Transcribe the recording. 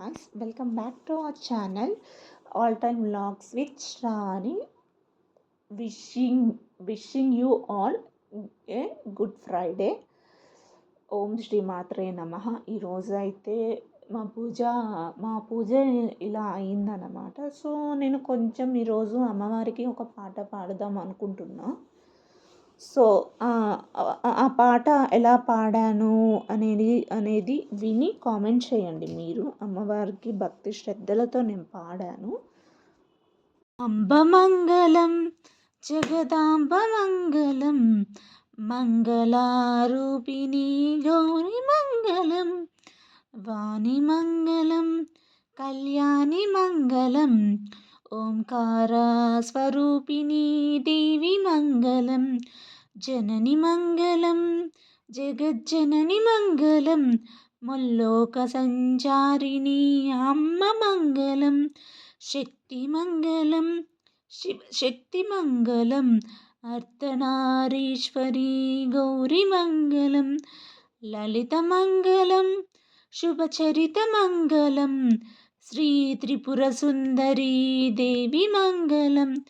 Friends welcome back to our channel all time vlogs with Shravani wishing wishing you all a good Friday ఓం శ్రీ మాత్రే నమ ఈరోజు అయితే మా పూజ మా పూజ ఇలా అయిందన్నమాట. సో నేను కొంచెం ఈరోజు అమ్మవారికి ఒక పాట పాడదాం అనుకుంటున్నా. సో ఆ పాట ఎలా పాడాను అనేది అనేది విని కామెంట్ చేయండి మీరు. అమ్మవారికి భక్తి శ్రద్ధలతో నేను పాడాను. అంబమంగళం జగదాంబమంగళం మంగళారూపిణి గౌరి మంగళం వాణి మంగళం కళ్యాణి మంగళం ఓంకార స్వరూపిణి దేవి మంగళం జనని మంగళం జగజ్జనని మంగళం ముల్లోక సంచారిణి అమ్మ మంగళం శక్తి మంగళం శివ శక్తి మంగళం అర్ధనారీశ్వరి గౌరీ మంగళం లలిత మంగళం శుభచరిత మంగళం శ్రీ త్రిపుర సుందరీ దేవి మంగళం.